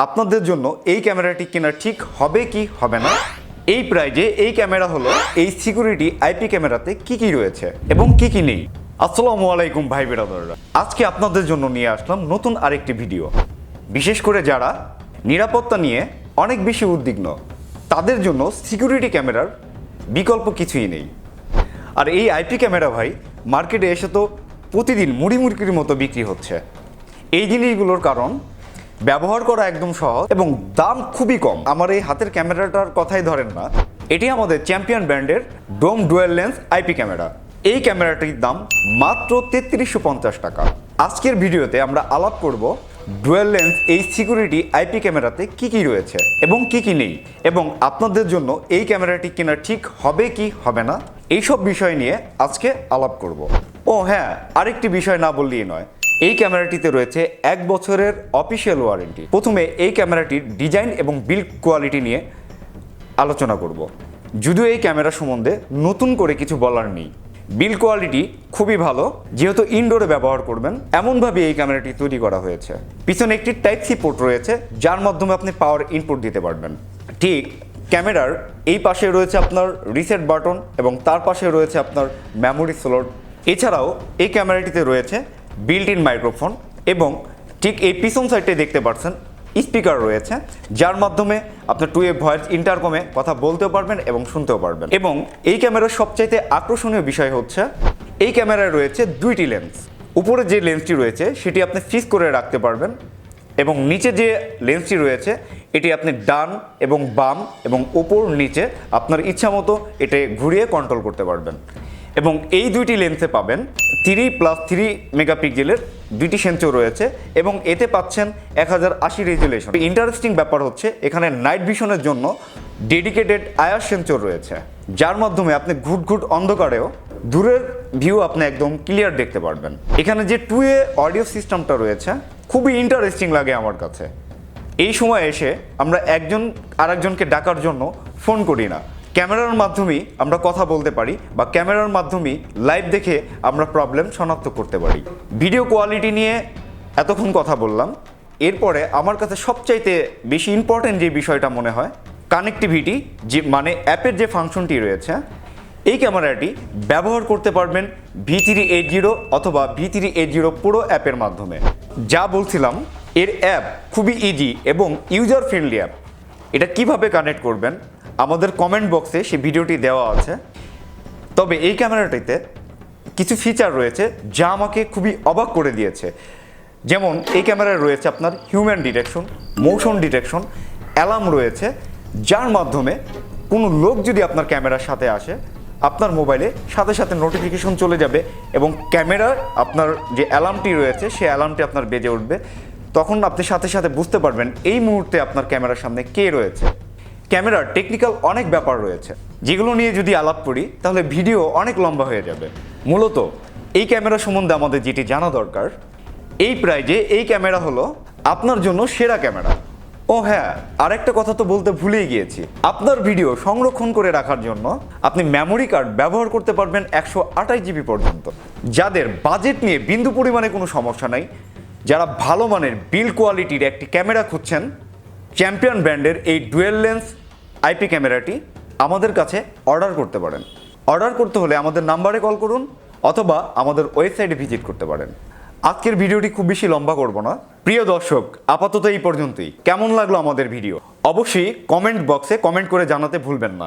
আপনাদের জন্য এই ক্যামেরাটি কেনা ঠিক হবে কি হবে না? এই প্রাইজে এই ক্যামেরা হলো এই সিকিউরিটি আইপি ক্যামেরাতে কি কি রয়েছে এবং কি কি নেই। আসসালামু আলাইকুম ভাই বেরাদররা। আজকে আপনাদের জন্য নিয়ে আসলাম নতুন আরেকটি ভিডিও। বিশেষ করে যারা নিরাপত্তা নিয়ে অনেক বেশি উদ্বিগ্ন, তাদের জন্য সিকিউরিটি ক্যামেরার বিকল্প কিছুই নেই। আর এই আইপি ক্যামেরা ভাই মার্কেটে এসে তো প্রতিদিন মুড়ি মুরগির মতো বিক্রি হচ্ছে। এই জিনিসগুলোর কারণ ব্যবহার করা একদম সহজ এবং দাম খুবই কম। আমার এই হাতের ক্যামেরাটার কথাই ধরেন না। এটি আমাদের চ্যাম্পিয়ন ব্র্যান্ডের dome dual lens IP camera. এই ক্যামেরাটির দাম মাত্র তেত্রিশশো পঞ্চাশ টাকা। আজকের ভিডিওতে আমরা আলাপ করব ডুয়েল লেন্স এই সিকিউরিটি আইপি ক্যামেরাতে কি কি রয়েছে এবং কি কি নেই এবং আপনাদের জন্য এই ক্যামেরাটি কেনা ঠিক হবে কি হবে না? এইসব বিষয় নিয়ে আজকে আলাপ করব। ও হ্যাঁ আরেকটি বিষয় না বললেই নয়। এই ক্যামেরাটিতে রয়েছে এক বছরের অফিসিয়াল ওয়ারেন্টি প্রথমে এই ক্যামেরাটির ডিজাইন এবং বিল্ড কোয়ালিটি নিয়ে আলোচনা করব। যদিও এই ক্যামেরা সম্বন্ধে নতুন করে কিছু বলার নেই। বিল কোয়ালিটি খুবই ভালো, যেহেতু ইনডোরে ব্যবহার করবেন, এমনভাবে এই ক্যামেরাটি তৈরি করা হয়েছে। পিছনে একটি টাইপ সি পোর্ট রয়েছে, যার মাধ্যমে আপনি পাওয়ার ইনপুট দিতে পারবেন। ঠিক ক্যামেরার এই পাশে রয়েছে আপনার রিসেট বাটন এবং তার পাশে রয়েছে আপনার মেমোরি স্লট এছাড়াও এই ক্যামেরাটিতে রয়েছে বিল্ট ইন মাইক্রোফোন এবং ঠিক এই পিছন সাইডে দেখতে পাচ্ছেন স্পিকার রয়েছে, যার মাধ্যমে আপনার টু এ ভয়েস ইন্টারকমে কথা বলতেও পারবেন এবং শুনতেও পারবেন। এবং এই ক্যামেরার সবচাইতে আকর্ষণীয় বিষয় হচ্ছে, এই ক্যামেরায় রয়েছে দুইটি লেন্স উপরে যে লেন্সটি রয়েছে, সেটি আপনি ফিক্স করে রাখতে পারবেন এবং নিচে যে লেন্সটি রয়েছে, এটি আপনি ডান এবং বাম এবং ওপর নিচে আপনার ইচ্ছা মতো এটা ঘুরিয়ে কন্ট্রোল করতে পারবেন। এবং এই দুইটি লেন্সে পাবেন থ্রি প্লাস থ্রি মেগাপিক্সেলের দুইটি সেন্সর রয়েছে এবং এতে পাচ্ছেন এক হাজার আশি রেজুলেশন ইন্টারেস্টিং ব্যাপার হচ্ছে, এখানে নাইট ভিশনের জন্য ডেডিকেটেড আয়ার সেন্সর রয়েছে, যার মাধ্যমে আপনি ঘুট ঘুট অন্ধকারেও দূরের ভিউ আপনি একদম ক্লিয়ার দেখতে পারবেন। এখানে যে টু এ অডিও সিস্টেমটা রয়েছে, খুবই ইন্টারেস্টিং লাগে আমার কাছে। এই সময় এসে আমরা একজন আরেকজনকে ডাকার জন্য ফোন করি না। ক্যামেরার মাধ্যমেই আমরা কথা বলতে পারি বা ক্যামেরার মাধ্যমেই লাইভ দেখে আমরা প্রবলেম শনাক্ত করতে পারি। ভিডিও কোয়ালিটি নিয়ে এতক্ষণ কথা বললাম। এরপরে আমার কাছে সবচাইতে বেশি ইম্পর্টেন্ট যে বিষয়টা মনে হয় কানেক্টিভিটি যে মানে অ্যাপের যে ফাংশনটি রয়েছে, এই ক্যামেরাটি ব্যবহার করতে পারবেন ভি থ্রি এইট জিরো অথবা ভি থ্রি এইট জিরো পুরো অ্যাপের মাধ্যমে। যা বলছিলাম, এর অ্যাপ খুবই ইজি এবং ইউজার ফ্রেন্ডলি অ্যাপ এটা কীভাবে কানেক্ট করবেন আমাদের কমেন্ট বক্সে সেই ভিডিওটি দেওয়া আছে। তবে এই ক্যামেরাটিতে কিছু ফিচার রয়েছে যা আমাকে খুবই অবাক করে দিয়েছে। যেমন এই ক্যামেরায় রয়েছে আপনার human detection motion detection alarm রয়েছে, যার মাধ্যমে কোনো লোক যদি আপনার ক্যামেরার সাথে আসে, আপনার মোবাইলে সাথে সাথে নোটিফিকেশন চলে যাবে এবং ক্যামেরার আপনার যে অ্যালার্মটি রয়েছে, সেই অ্যালার্মটি আপনার বেজে উঠবে। তখন আপনি সাথে সাথে বুঝতে পারবেন এই মুহূর্তে আপনার ক্যামেরার সামনে কে রয়েছে। ক্যামেরার টেকনিক্যাল অনেক ব্যাপার রয়েছে। যেগুলো নিয়ে যদি আলাপ করি, তাহলে ভিডিও অনেক লম্বা হয়ে যাবে। মূলত, এই ক্যামেরা সম্বন্ধে আমাদের যেটি জানা দরকার, এই প্রাইজে এই ক্যামেরা হলো আপনার জন্য সেরা ক্যামেরা। ও হ্যাঁ আরেকটা কথা তো বলতে ভুলেই গিয়েছি। আপনার ভিডিও সংরক্ষণ করে রাখার জন্য আপনি মেমোরি কার্ড ব্যবহার করতে পারবেন একশো আঠাশ জিবি পর্যন্ত। যাদের বাজেট নিয়ে বিন্দু পরিমাণে কোনো সমস্যা নাই, যারা ভালো মানের বিল কোয়ালিটির একটি ক্যামেরা খুঁজছেন চ্যাম্পিয়ন ব্র্যান্ডের এই ডুয়েল লেন্স আইপি ক্যামেরাটি আমাদের কাছে অর্ডার করতে পারেন। অর্ডার করতে হলে আমাদের নাম্বারে কল করুন অথবা আমাদের ওয়েবসাইটে ভিজিট করতে পারেন। আজকের ভিডিওটি খুব বেশি লম্বা করব না। প্রিয় দর্শক, আপাতত এই পর্যন্তই। কেমন লাগল আমাদের ভিডিও? অবশ্যই কমেন্ট বক্সে কমেন্ট করে জানাতে ভুলবেন না।